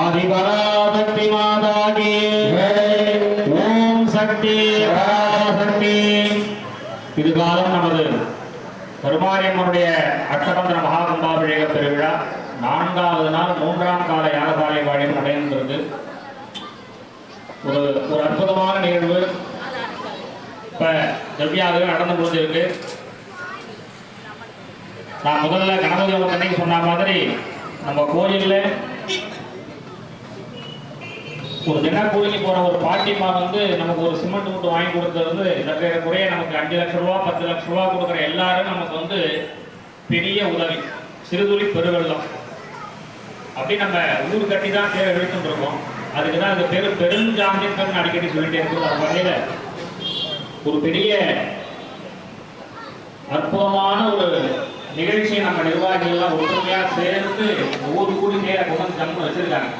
ஆதிபராசக்தி மாதாகி ஓம் சக்தி பராசக்தி. இது காலம் நமது பெருமாரியம்மனுடைய அஷ்டபந்தன மகாகும்பாபிஷேக திருவிழா. நான்காவது நாள் மூன்றாம் கால யாகசாலை வாழியம் நடைபெறுகிறது ஒரு ஒரு அற்புதமான நிகழ்வு. இப்போ திவ்யாகவே நடந்து முடிஞ்சிருக்கு. நான் முதல்ல கணபதி அவங்க அன்னைக்கு சொன்ன மாதிரி நம்ம கோயிலில் ஒரு தினக்கூலிக்கு போற ஒரு பாட்டிமா வந்து நமக்கு ஒரு சிமெண்ட் மூட்டை வாங்கி கொடுத்தது வந்து இதற்கு குறைய நமக்கு அஞ்சு லட்ச ரூபா பத்து லட்ச ரூபா கொடுக்குற எல்லாரும் நமக்கு வந்து பெரிய உதவி. சிறுதுளி பெருவெள்ளம். அப்படி நம்ம ஊர் கட்டி தான் பேர் எடுத்துட்டு இருக்கோம். அதுக்கு தான் இந்த பேரு பெருஞ்சாந்திக்கன் அடிக்கடி சொல்லிட்டே இருக்குது. அந்த வகையில ஒரு பெரிய அற்புதமான ஒரு நிகழ்ச்சியை நம்ம நிர்வாகிகள்லாம் ஒற்றுமையாக சேர்ந்து ஒவ்வொரு கூடி நேரம் கொண்டு வந்து ஜம்மு வச்சுருக்காங்க.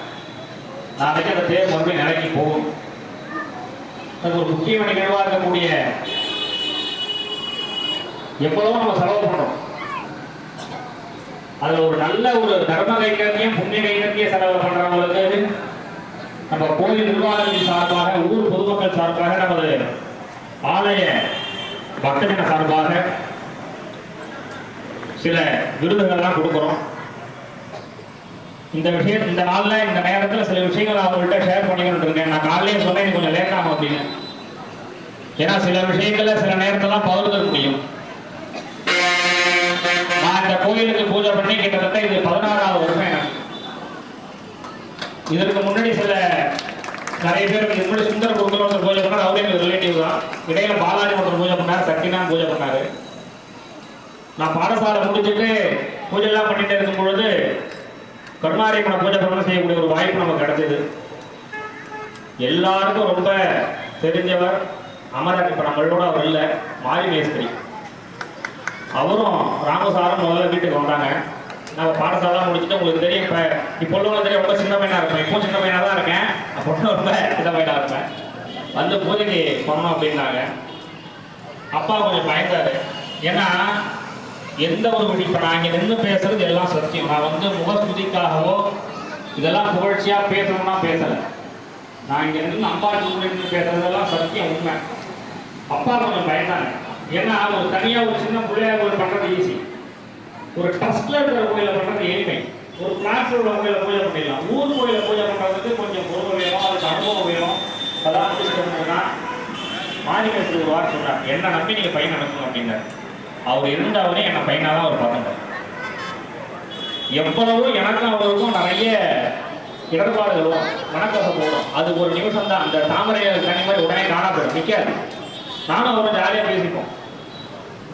நாளைக்கு அந்த தேர் மறுபடியும் நிலைக்கு போகும். அது ஒரு முக்கிய நிகழ்வாக இருக்கக்கூடிய எவ்வளவோ நம்ம செலவு பண்ணோம். அதுல ஒரு நல்ல ஒரு தர்ம கைங்கரியம் புண்ணிய கைங்கரியம் செலவு பண்றவங்களுக்கு நம்ம கோயில் நிர்வாகத்தின் சார்பாக ஊர் பொதுமக்கள் சார்பாக நமது ஆலய பக்தர்கள் சார்பாக சில விருதுகள்லாம் கொடுக்குறோம். இந்த விஷயம் இந்த நாளில் இந்த நேரத்தில் சில விஷயங்கள் அவங்கள்ட்ட ஷேர் பண்ணிக்கணும்னு இருக்கேன். நான் காலையே சொன்னேன் கொஞ்சம் லேட் ஆகும் அப்படின்னு. ஏன்னா சில விஷயங்களில் சில நேரத்தெல்லாம் பகிர்ந்துக்க முடியும். நான் இந்த கோயிலுக்கு பூஜை பண்ணி கிட்டத்தட்ட இது பதினாறாவது வருஷம். இதற்கு முன்னாடி சில நிறைய பேர் இதுக்கு முன்னாடி சுந்தர குருகுல ஒருத்தர் பூஜை பண்ணார். அவரே எங்களுக்கு ரிலேட்டிவ் தான். இடையில பாலாஜி ஒருத்தர் பூஜை பண்ணார். சக்தினா பூஜை பண்ணாரு. நான் பாடசாலை முடிச்சுட்டு பூஜை எல்லாம் பண்ணிட்டு இருக்கும் பொழுது கருணாரியம்மனை பூஜை பண்ண செய்யக்கூடிய ஒரு வாய்ப்பு நமக்கு கிடைச்சது. எல்லாருக்கும் ரொம்ப தெரிஞ்சவர் அமரர். இப்ப நம்மளோட அவர் இல்லை மாரி மேஸ்திரி. அவரும் ராமசாரம் முதல்ல வீட்டுக்கு வந்தாங்க. நம்ம பாடசாலை முடிச்சுட்டு உங்களுக்கு தெரியும் இப்போ இப்போ உள்ளவங்க தெரியும் ரொம்ப சின்ன பையனா இருப்பேன். இப்போ சின்ன பையனா தான் இருக்கேன். அப்போ ரொம்ப சின்ன பையனா இருப்பேன். வந்து பூஜைக்கு பண்ணணும் அப்படின்னாங்க. அப்பா கொஞ்சம் பயந்தாரு. ஏன்னா எந்த ஒரு விஷயம் இப்போ நான் இங்கே நின்று பேசுறது எல்லாம் சத்தியம். நான் வந்து முகஸ்துதிக்காகவோ இதெல்லாம் புகழ்ச்சியாக பேசணும்னா பேசலை. நான் இங்கே நின்று அப்பா நின்று பேசுறதெல்லாம் சத்தியம் உண்மை. அப்பா கொஞ்சம் பயந்தாங்க. ஏன்னா ஒரு தனியாக ஒரு சின்ன பிள்ளையாக ஒரு பண்ணுறது ஈஸி ஒரு ட்ரஸ்ட்ல இருக்கிற கோயிலில் பண்ணுறது எளிமை. ஒரு கிளாஸில் உள்ள கோயிலில் பூஜை பண்ணிடலாம். ஊர் கோயிலில் பூஜை பண்ணுறதுக்கு கொஞ்சம் பொறுமை வேணும் அதுக்கு அனுபவம் வேணும். அதெல்லாம் முடிச்சுட்டோம்னா மாணிக்கேஸ்வரி ஒரு வார்த்தை சொல்கிறாங்க என்ன நம்பி நீங்கள் பையன் நடக்கணும் அப்படின்னாரு. அவர் இருந்தவரே என்ன பையனாக தான் அவர் பார்த்தாங்க. எவ்வளவோ எனக்கும் அவருக்கும் நிறைய இடர்பாடுகளும் வணக்கம் மனக்கசப்பு அது ஒரு நிமிஷம் தான் அந்த தாமரை தனி மாதிரி உடனே காணா போயிடும். நிற்காது நானும் அவரும் ஜாலியாக பேசிப்போம்.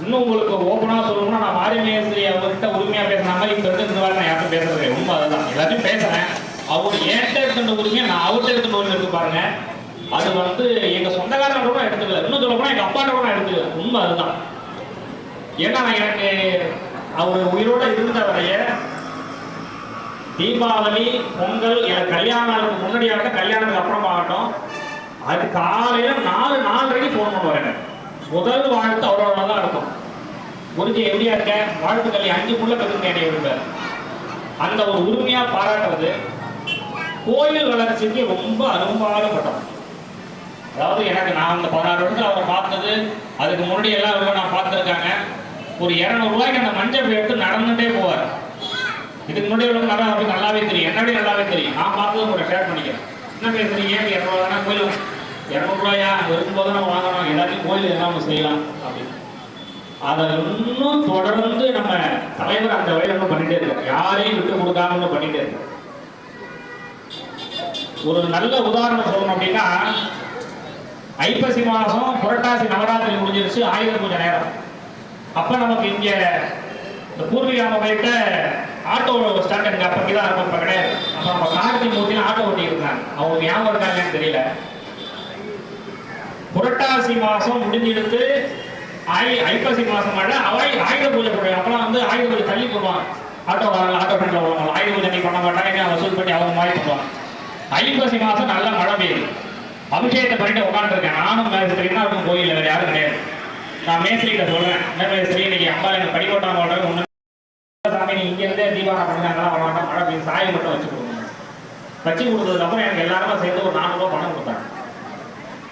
இன்னும் உங்களுக்கு ஓப்பனாக சொல்லணும்னா நான் மாரிமேஸ்வரி அவர்கிட்ட உரிமையாக பேசுன மாதிரி இப்போ இருந்து இந்த நான் யார்கிட்ட பேசுறது ரொம்ப அதுதான். எல்லாத்தையும் பேசுறேன். அவர் ஏன்ட்ட எடுத்துட்டு உரிமையை நான் அவர்கிட்ட எடுத்துட்டு உரிமை இருக்கு பாருங்க. அது வந்து எங்கள் சொந்தக்காரங்க கூட எடுத்துக்கல. இன்னும் சொல்ல போனால் எங்கள் அப்பாட்ட கூட எடுத்துக்கல. உண்மை அதுதான். ஏன்னா எனக்கு அவர் உயிரோட இருந்த வரைய தீபாவளி பொங்கல் எனக்கு கல்யாணம் முன்னாடி ஆகட்டும் கல்யாணத்துக்கு அப்புறம் ஆகட்டும் அது காலையில நாலு நாலரைக்கு ஃபோன் பண்ணுவார் எனக்கு முதல் வாழ்த்து அவரோட தான் இருக்கும். குருஜி எப்படியா இருக்க? வாழ்த்துக்கள். அஞ்சு புள்ள கத்துங்க என்னை அந்த ஒரு உரிமையா பாராட்டுறது கோயில் வளர்ச்சிக்கு ரொம்ப அரும்பாடுபட்டோம் அதாவது எனக்கு நான் அந்த பதினாறு வருஷத்தில் அவரை பார்த்தது அதுக்கு முன்னாடி எல்லாம் நான் பார்த்துருக்காங்க. ஒரு இரநூறுவாய்க்கு அந்த மஞ்சள் எடுத்து நடந்துட்டே போவார். இதுக்கு முன்னாடி உள்ள மரம் அவருக்கு நல்லாவே தெரியும். என்னடி நல்லாவே தெரியும். நான் பார்த்தது உங்களை ஷேர் பண்ணிக்கிறேன். என்ன பேசுறீங்க? ஏன் இரநூறுவா கோயில் இரநூறுவாயா இருக்கும்போது நம்ம வாங்கணும். எல்லாத்தையும் கோயில் என்ன நம்ம செய்யலாம் அப்படின்னு. அதை இன்னும் தொடர்ந்து நம்ம தலைவர் அந்த வழியில் பண்ணிட்டே இருக்கோம் யாரையும் விட்டு கொடுக்காம பண்ணிட்டே இருக்கோம் ஒரு நல்ல உதாரணம் சொல்லணும் அப்படின்னா ஐப்பசி மாதம் புரட்டாசி நவராத்திரி முடிஞ்சிருச்சு. ஆயுத பூஜை நேரம். அப்போ நமக்கு இங்கே இந்த பூர்வீக போயிட்டு ஆட்டோ ஸ்டாண்ட் எனக்கு அப்போ தான் இருக்கும். இப்போ கிடையாது. அப்போ நம்ம கார்த்திகை மூர்த்தியில் ஆட்டோ ஓட்டி இருந்தாங்க அவங்களுக்கு ஞாபகம் இருக்காங்கன்னு தெரியல. புரட்டாசி மாதம் முடிஞ்செடுத்து ஆயு ஐப்பசி மாதம் மழை அவை ஆயுத பூஜை பண்ணுவாங்க. அப்போலாம் வந்து ஆயுத பூஜை தள்ளி போடுவாங்க. ஆட்டோ வாங்க ஆட்டோ பண்ணி வருவாங்க ஆயுத பூஜை நீ பண்ண மாட்டாங்க வசூல் பண்ணி அவங்க மாதிரி பண்ணுவாங்க. ஐப்பசி மாதம் நல்ல மழை பெய்யுது. அபிஷேகத்தை பண்ணிட்டு உட்காந்துருக்கேன் நானும் மேஸ்திரின்னா இருக்கும் கோயில்ல. யாரும் கிடையாது. நான் மேஸ்திரிகிட்ட சொல்றேன். என்ன மேஸ்திரி இன்னைக்கு அம்மா எனக்கு படிக்கோட்டாங்க ஓடுறது ஒன்று சாமி நீ இங்கேருந்தே தீபாவளி பண்ணாங்களா வரமாட்டோம் மழை பெய்யும் சாயை மட்டும் வச்சு கொடுங்க. வச்சு கொடுத்ததுக்கப்புறம் எனக்கு எல்லாருமே சேர்ந்து ஒரு நானூறு ரூபா பணம் கொடுத்தாங்க.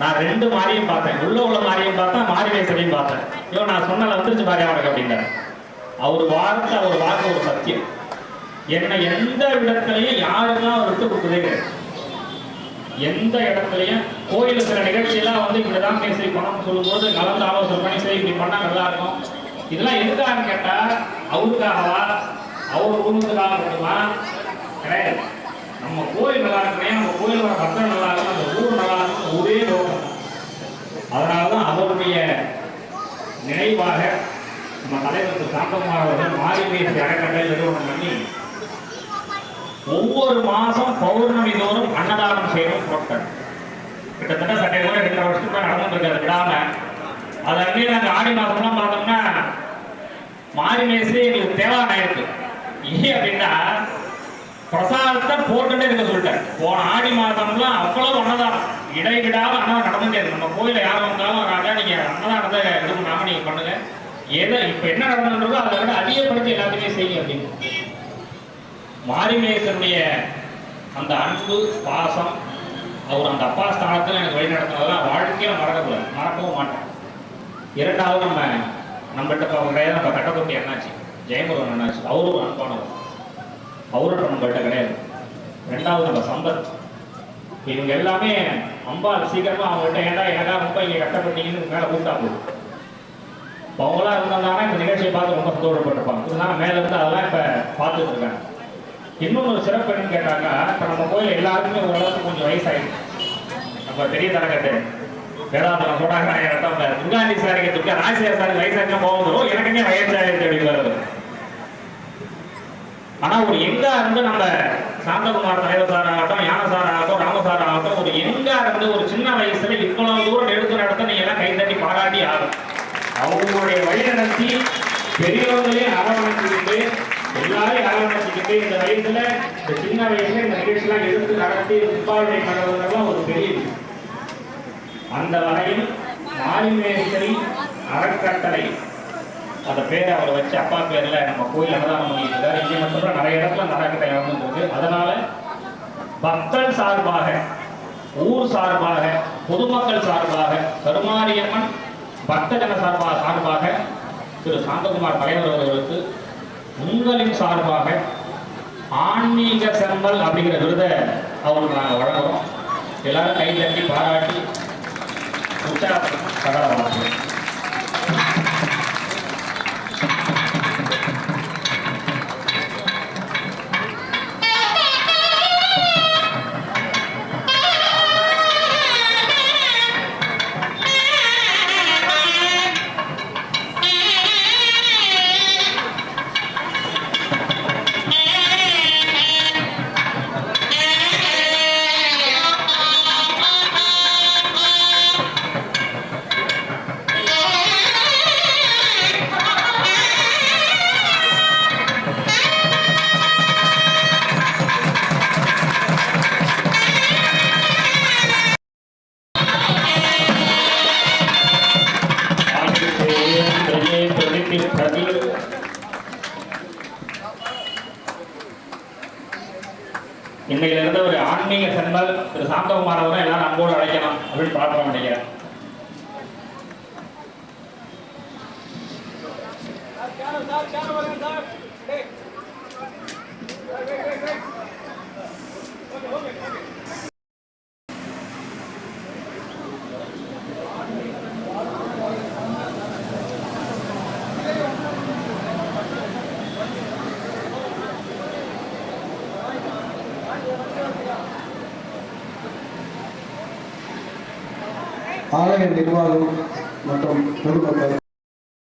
நான் ரெண்டு மாரியும் பார்த்தேன். உள்ள உள்ள மாரியும் பார்த்தேன் மாறி மேஸ்திரியும் பார்த்தேன். இவன் நான் சொன்னல வந்துருச்சு பாரு அவனுக்கு அப்படின்னாரு அவர் வார்த்தை அவர் வாக்கு ஒரு சத்தியம். என்னை எந்த இடத்துலையும் யாருக்கெல்லாம் அவர் விட்டு கொடுத்ததே கிடையாது எந்த இடத்துலையும் கோயில் சில நிகழ்ச்சியெல்லாம் வந்து இப்படிதான் பேசி பணம் சொல்லும்போது கலந்து ஆலோசனை பண்ணி சரி இப்படி பண்ணா நல்லா இருக்கும். இதெல்லாம் எதுக்காக கேட்டா அவருக்காகவா? அவர் குடும்பத்துக்காக மட்டுமா? கிடையாது. நம்ம கோயில் நல்லா இருக்கிறேன் நம்ம கோயில் வர பக்தர் நல்லா இருக்கும் அந்த ஊர் நல்லா இருக்கும் ஒரே நோக்கம் அதனாலதான் அவருடைய நினைவாக நம்ம தலைவருக்கு சாந்தமாக மாறி பேசி அறக்கட்டளை நிறுவனம் பண்ணி ஒவ்வொரு மாசம் பௌர்ணமி தோறும் அன்னதானம் செய்யணும் புறப்பட்டார் கிட்டத்தட்ட சட்டை கூட ரெண்டு வருஷத்துக்கு மேல நடந்துட்டு இருக்காரு விடாம. அது அன்னைக்கு நாங்கள் ஆடி மாதம்லாம் பார்த்தோம்னா மாறி மேசே எங்களுக்கு தேவாரம் இருக்கு ஏன் அப்படின்னா பிரசாதத்தை போட்டுட்டே இருக்க சொல்லிட்டேன் போன ஆடி மாதம்லாம் அவ்வளவு அன்னதானம். இடைவிடாம அன்னதானம் நடந்துட்டே இருக்கு. நம்ம கோயில யார் வந்தாலும் வராங்க. நீங்க அன்னதானத்தை இது பண்ணாம நீங்க பண்ணுங்க. எதை இப்ப என்ன நடந்துன்றதோ அதை விட அதிகப்படுத்தி எல்லாத்தையுமே செய்யும் அப்படின்னு. மாரிமேசனுடைய அந்த அன்பு பாசம் அவர் அந்த அப்பா ஸ்தானத்தில் எனக்கு வழி நடத்தினதெல்லாம் வாழ்க்கையில மறக்கக்கூடாது. மறக்கவும் மாட்டேன். இரண்டாவது நம்ம நம்மகிட்ட இப்போ கிடையாது நம்ம கட்டத்தொட்டி என்னாச்சு ஜெயமுருகன் என்னாச்சு அவரும் ஒரு அன்பானவர். அவரும் நம்மகிட்ட கிடையாது. ரெண்டாவது நம்ம சம்பத். இவங்க எல்லாமே அம்பாள் சீக்கிரமாக அவங்கள்ட்ட ஏன்டா எனக்கா ரொம்ப இங்கே கட்டப்பட்டீங்கன்னு மேலே கூப்பிட்டா போதும். இப்ப அவங்களா இருந்தாங்கன்னா இந்த நிகழ்ச்சியை பார்த்து ரொம்ப சந்தோஷப்பட்டிருப்பாங்க. இதனால மேலே இருந்து அதெல்லாம் இப்போ பார்த்துட்டு இருக்காங்க. இன்னொன்று ஒரு சிறப்பு என்னன்னு கேட்டாக்கா இப்போ நம்ம கோயில் எல்லாருக்குமே ஓரளவுக்கு கொஞ்சம் வயசாயிடுச்சு. நம்ம பெரிய தரகட்டு வேதாந்தரம் சொல்றாங்க எனக்கு அந்த துர்காண்டி சாரிக்கு துர்கா ராஜசேகர் சாருக்கு வயசாச்சும் போகும் எனக்குமே வயசாயிடுச்சு அப்படின்னு வருது. ஆனால் ஒரு எங்கா இருந்து நம்ம சாந்தகுமார் தலைவர் சார் ஆகட்டும் யானை சார் ஆகட்டும் ராமசார் ஆகட்டும் ஒரு எங்கா இருந்து ஒரு சின்ன வயசுல இவ்வளவு தூரம் எடுத்து நடத்த நீங்க எல்லாம் கைதட்டி பாராட்டி ஆகும் அவங்களுடைய வழி நடத்தி பெரியவங்களையும் அரவணைத்து எல்லாரையும் அரவணைச்சுக்கிட்டு இந்த வயசுல இந்த சின்ன வயசுல இந்த நிகழ்ச்சியெல்லாம் எடுத்து நடத்தி துப்பாவுடைய நடவதெல்லாம் ஒரு பெரிய விஷயம். அந்த வகையில் மாரிமேஸ்வரி அறக்கட்டளை அந்த பேரை அவர் வச்சு அப்பா பேர்ல நம்ம கோயில் அன்னதானம் பண்ணிட்டு இருக்காரு. இங்கே மட்டும் நிறைய இடத்துல அந்த அறக்கட்டளை நடந்துருக்கு அதனால பக்தர் சார்பாக ஊர் சார்பாக பொதுமக்கள் சார்பாக கருமாரியம்மன் பக்தஜன சார்பாக சார்பாக திரு சாந்தகுமார் தலைவர் அவர்களுக்கு உங்களின் சார்பாக ஆன்மீக செம்மல் அப்படிங்கிற விருதை அவங்களுக்கு நாங்கள் வழங்குறோம். எல்லாரும் கை தட்டி பாராட்டி உற்சாகப்படுத்தி ஆன்மீக திரு சாந்தகுமார் அவரை எல்லாம் நம்மோடு அழைக்கணும் அப்படின்னு பார்க்க நினைக்கிறேன் ஆலய நிர்வாகம் மற்றும் பொதுமக்கள்